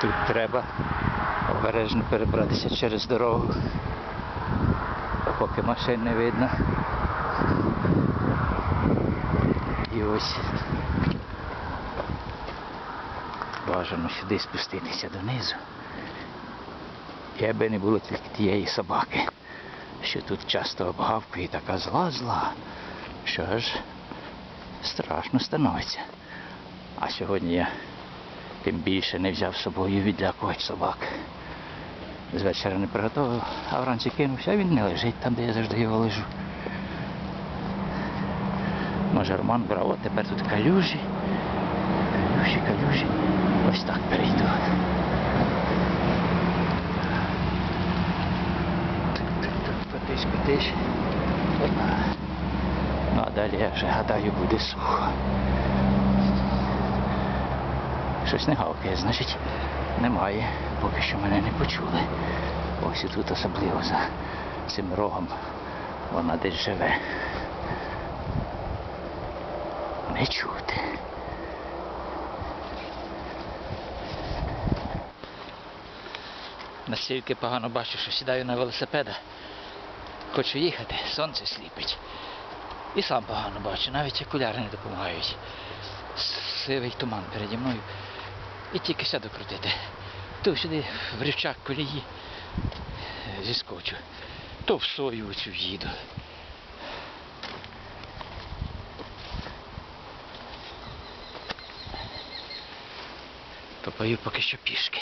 Тут треба обережно перебратися через дорогу, поки машин не видно. І ось бажано сюди спуститися донизу. І аби не було тільки тієї собаки, що тут часто обгавкує така зла-зла, що аж страшно становиться. А сьогодні я тим більше не взяв з собою відлякувач собак. З вечора не приготував, а вранці кинувся, а він не лежить там, де я завжди його лежу. Може Роман брав, от тепер тут калюжі. Калюжі, калюжі. Ось так перейду. Котись. Опа. Ну а далі я вже гадаю буде сухо. Щось не гавкає, значить немає. Поки що мене не почули. Ось і тут особливо за цим рогом вона десь живе. Не чути. Настільки погано бачу, що сідаю на велосипеда. Хочу їхати, сонце сліпить. І сам погано бачу, навіть окуляри не допомагають. Сивий туман переді мною. І тільки сяду крутити. То сюди в рівчак колії зіскочу, то в сою оцю їду. Попаю поки що пішки.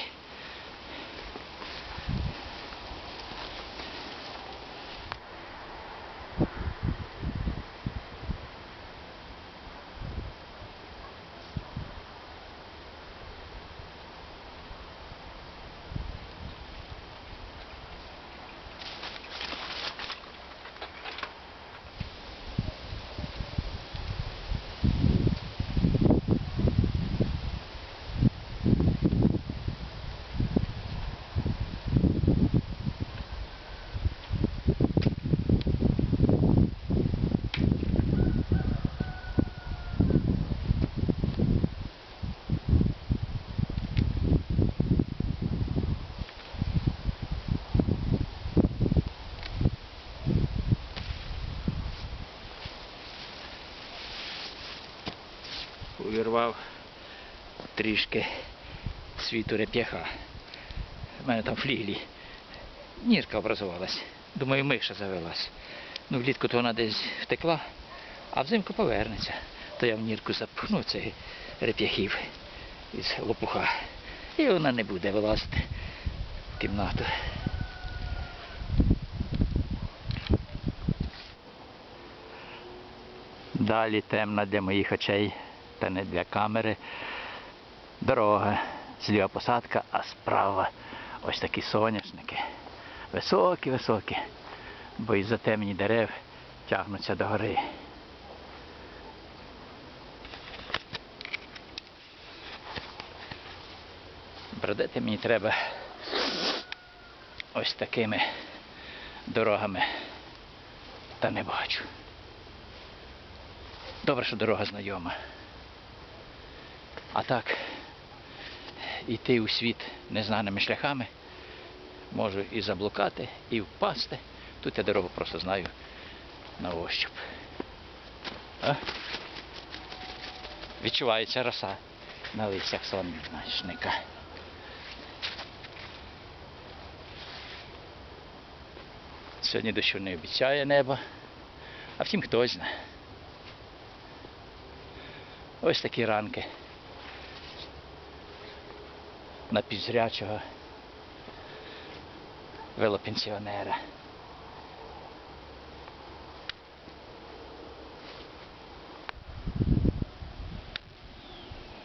Трішки світу реп'яха. У мене там фліглі. Нірка образувалась. Думаю, миша завелась. Ну, влітку то вона десь втекла, а взимку повернеться. То я в нірку запхну цей реп'яхів із лопуха. І вона не буде вилазити в кімнату. Далі темна для моїх очей та не для камери. Дорога, зліва посадка, а справа ось такі соняшники. Високі, високі, бо із затемні дерев тягнуться до гори. Бродити мені треба ось такими дорогами, та не бачу. Добре, що дорога знайома. А так, йти у світ незнаними шляхами, можу і заблукати, і впасти. Тут я дорогу просто знаю на ощуп. А? Відчувається роса на листях соняшника. Сьогодні дощу не обіцяє небо, а втім хтось знає. Ось такі ранки на підзрячого велопенсіонера.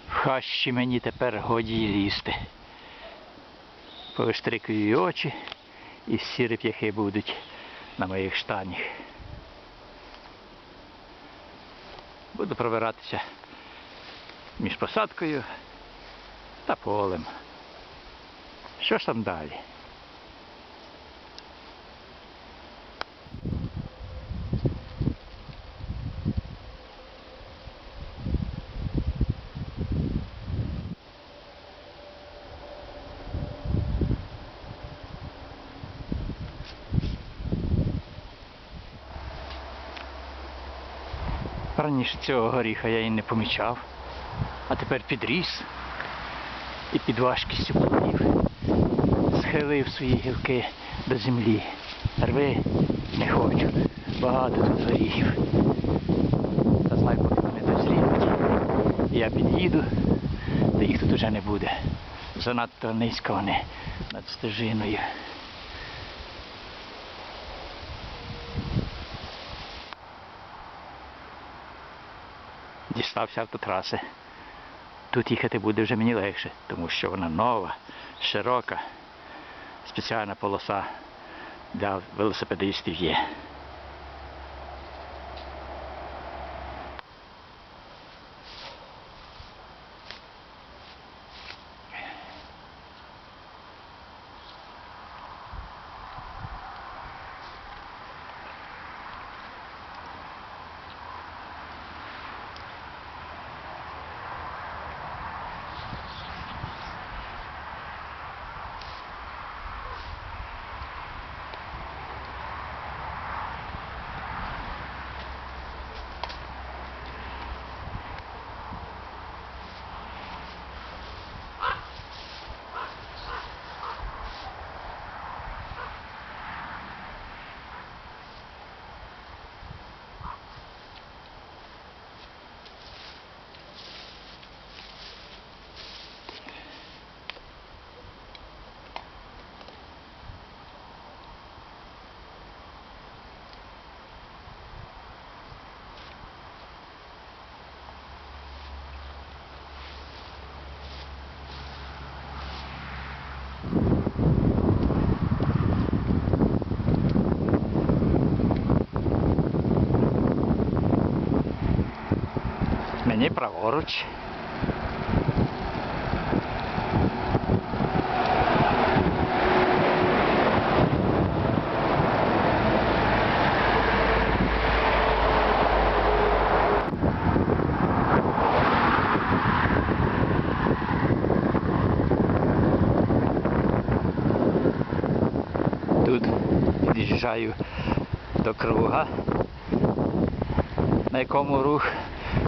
Хащі мені тепер годі лізти. Повиштрикую очі, і всі реп'яхи будуть на моїх штанях. Буду пробиратися між посадкою та полем. Що ж там далі? Раніше цього горіха я і не помічав, а тепер підріс і підважкістю плодів схилив свої гілки до землі. Рви не хочу. Багато тут горіхів. Та знай, поки вони дозріють. Я під'їду, то їх тут уже не буде. Занадто низько вони над стежиною. Дістався автотраси. Тут їхати буде вже мені легше, тому що вона нова, широка, спеціальна полоса для велосипедистів є. Мені праворуч. Тут під'їжджаю до круга, на якому рух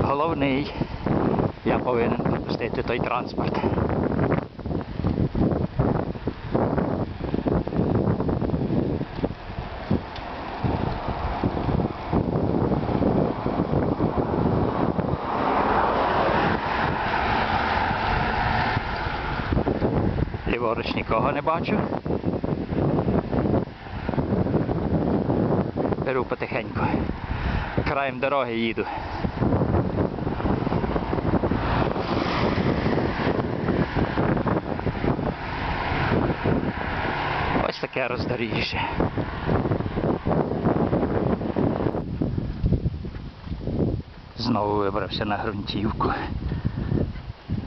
головний. Я повинен пропустити той транспорт. Ліворуч нікого не бачу. Беру потихеньку. Краєм дороги їду. Ось таке роздоріжжя. Знову вибрався на ґрунтівку.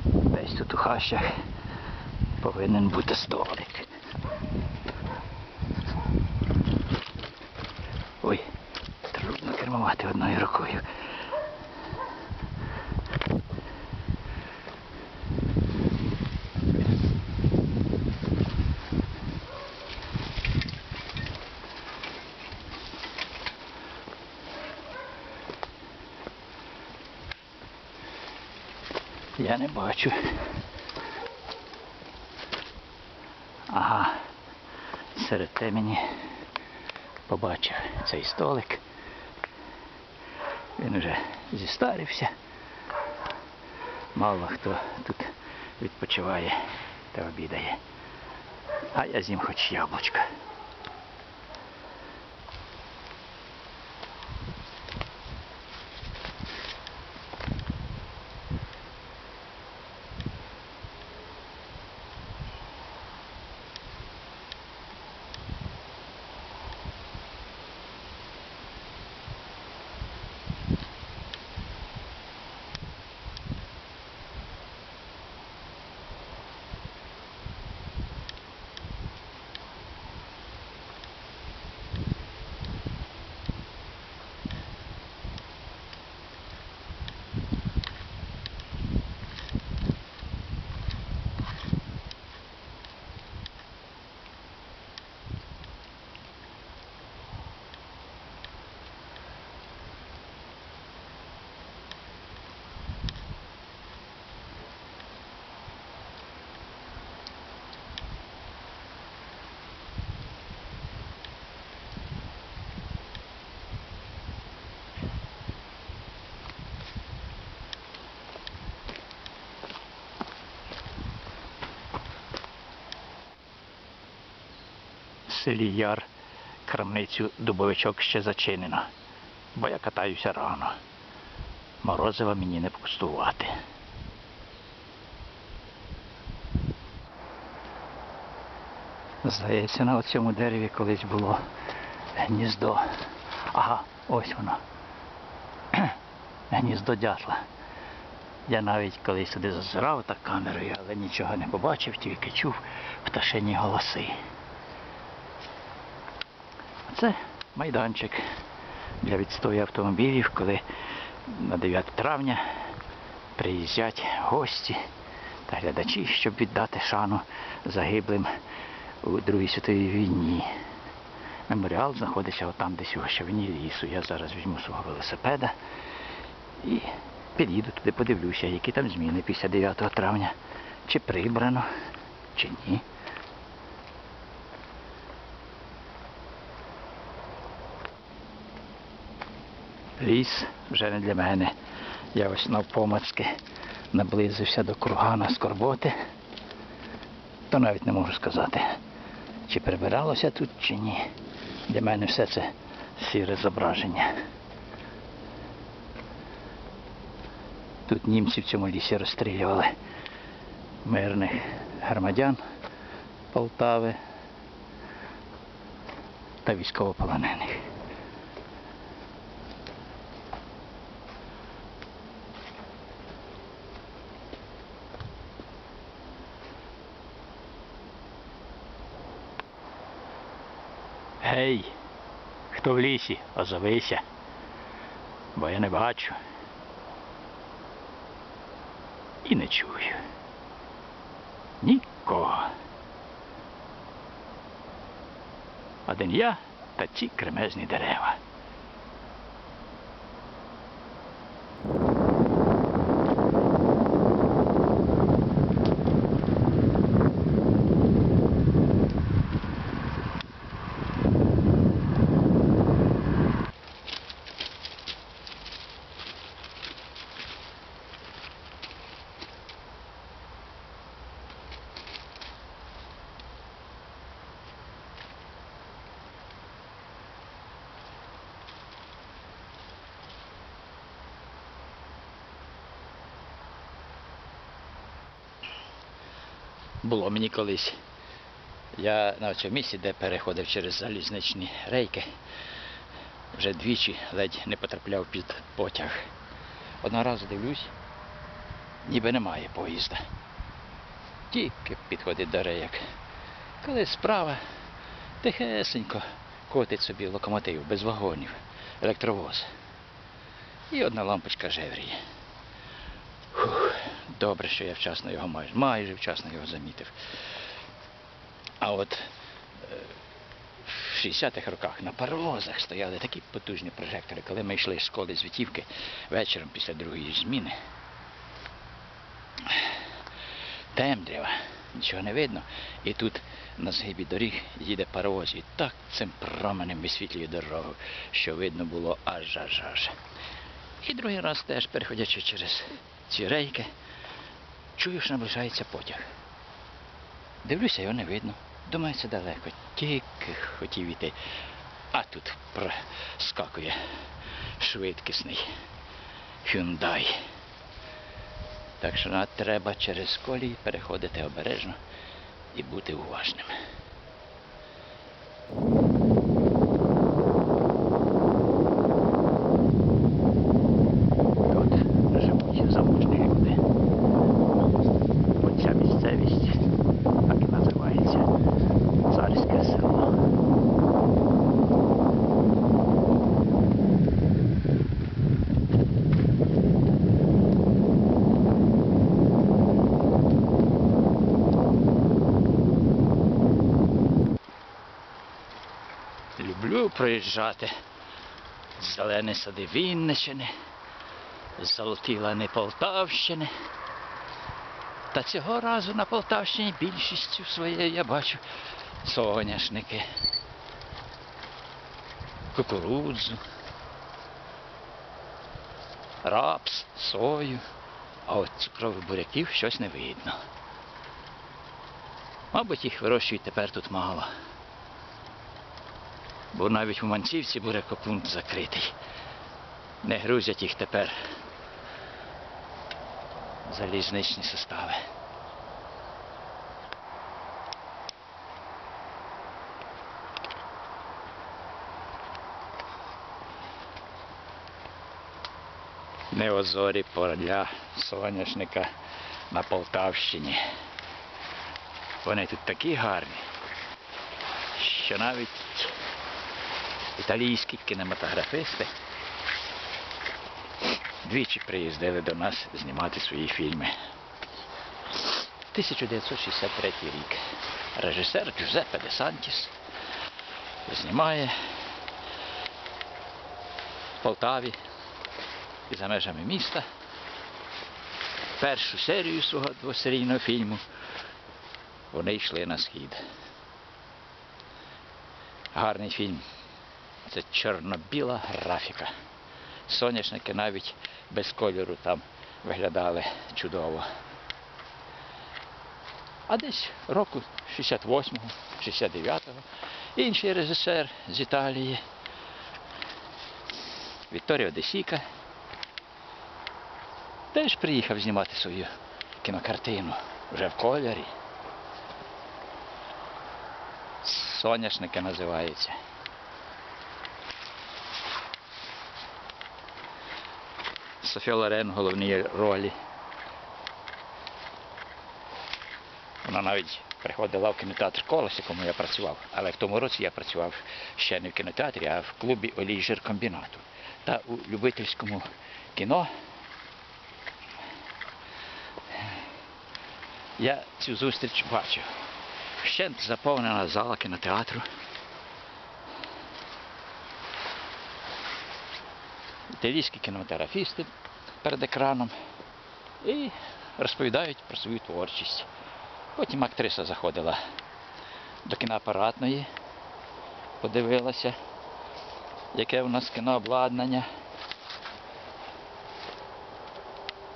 Десь тут у хащах повинен бути столик. Я не бачу. Ага. Серед темені побачив цей столик. Він уже зістарився. Мало хто тут відпочиває та обідає. А я з'їм хоч яблучко. Селі Яр крамницю дубовичок ще зачинено, бо я катаюся рано. Морозива мені не покуштувати. Здається, на цьому дереві колись було гніздо. Ага, ось воно. Гніздо дятла. Я навіть колись туди зазирав так камерою, але нічого не побачив, тільки чув пташині голоси. Це майданчик для відстою автомобілів, коли на 9 травня приїздять гості та глядачі, щоб віддати шану загиблим у Другій світовій війні. Меморіал знаходиться отам, десь у гущавині лісу. Я зараз візьму свого велосипеда і під'їду туди, подивлюся, які там зміни після 9 травня. Чи прибрано, чи ні. Ліс вже не для мене. Я ось навпомацьки наблизився до кургана скорботи. То навіть не можу сказати, чи прибиралося тут, чи ні. Для мене все це сіре зображення. Тут німці в цьому лісі розстрілювали мирних громадян Полтави та військовополонених. Гей, хто в лісі, озовися, бо я не бачу і не чую. Нікого. Один я та ці кремезні дерева. Було мені колись. Я на цьому місці, де переходив через залізничні рейки, вже двічі ледь не потрапляв під потяг. Одного разу дивлюсь, ніби немає поїзда. Тільки підходить до рейок. Коли справа тихесенько котить собі локомотив без вагонів, електровоз. І одна лампочка жевріє. Добре, що я вчасно його майже, майже вчасно його замітив. А от е, в 60-х роках на паровозах стояли такі потужні прожектори, коли ми йшли з школи з Вітівки вечором після другої зміни. Темрява, нічого не видно. І тут на згибі доріг їде паровоз і так цим променем висвітлює дорогу, що видно було аж аж аж. І другий раз теж, переходячи через ці рейки, чую, що наближається потяг. Дивлюся, його не видно. Думаю, це далеко. Тільки хотів іти. А тут проскакує швидкісний Hyundai. Так що треба через колії переходити обережно і бути уважним. Проїжджати зелені сади Вінничини, золоті лани Полтавщини. Та цього разу на Полтавщині більшістю своєю я бачу соняшники, кукурудзу, рапс, сою, а от цукрових буряків щось не видно. Мабуть, їх вирощують тепер тут мало. Бо навіть у Манцівці бурекопункт закритий. Не грузять їх тепер залізничні состави. Неозорі поля соняшника на Полтавщині. Вони тут такі гарні, що навіть італійські кінематографісти двічі приїздили до нас знімати свої фільми. 1963 рік. Режисер Джузеппе де Сантіс знімає в Полтаві і за межами міста першу серію свого двосерійного фільму вони йшли на схід. Гарний фільм. Це чорно-біла графіка. Соняшники навіть без кольору там виглядали чудово. А десь року 68-го, 69-го інший режисер з Італії Вітторіо Де Сіка теж приїхав знімати свою кінокартину вже в кольорі. Соняшники називається. Софія Лорен в головній ролі. Вона навіть приходила в кінотеатр Колос, якому я працював. Але в тому році я працював ще не в кінотеатрі, а в клубі Олій Жиркомбінату. Та у любительському кіно я цю зустріч бачив. Ще заповнена зала кінотеатру. Італійські кінематографісти перед екраном і розповідають про свою творчість. Потім актриса заходила до кіноапаратної, подивилася, яке у нас кінообладнання.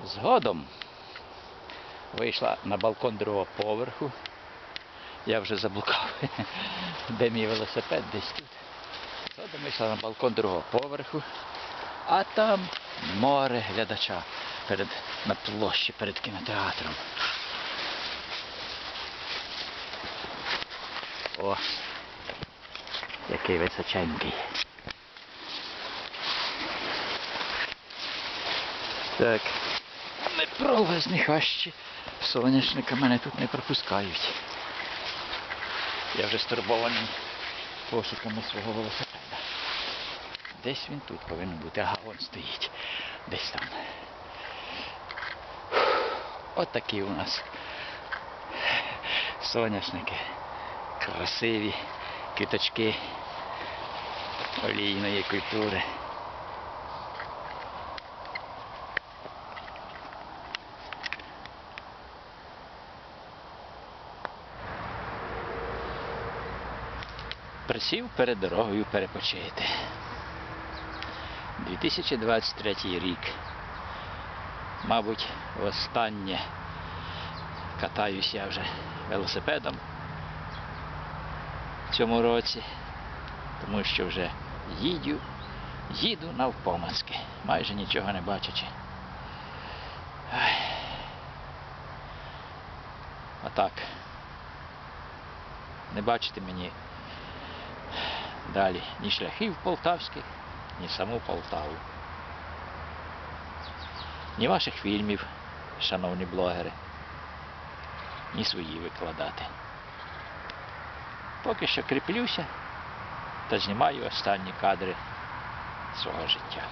Згодом вийшла на балкон другого поверху. Я вже заблукав, де мій велосипед десь тут. Згодом вийшла на балкон другого поверху, а там море глядача перед, на площі перед кінотеатром. О, який височенький. Так, непровезні хащі. Соняшника мене тут не пропускають. Я вже стурбований пошуками свого велосипеда. Десь він тут повинен бути, ага, вон стоїть. Десь там. От такі у нас соняшники. Красиві квіточки олійної культури. Присів перед дорогою перепочити. 2023 рік. Мабуть, востаннє катаюся я вже велосипедом в цьому році, тому що вже їдю, їду навпомацки, майже нічого не бачачи. Отак. Не бачите мені далі ні шляхів полтавських, ні саму Полтаву. Ні ваших фільмів, шановні блогери, ні свої викладати. Поки що кріплюся та знімаю останні кадри свого життя.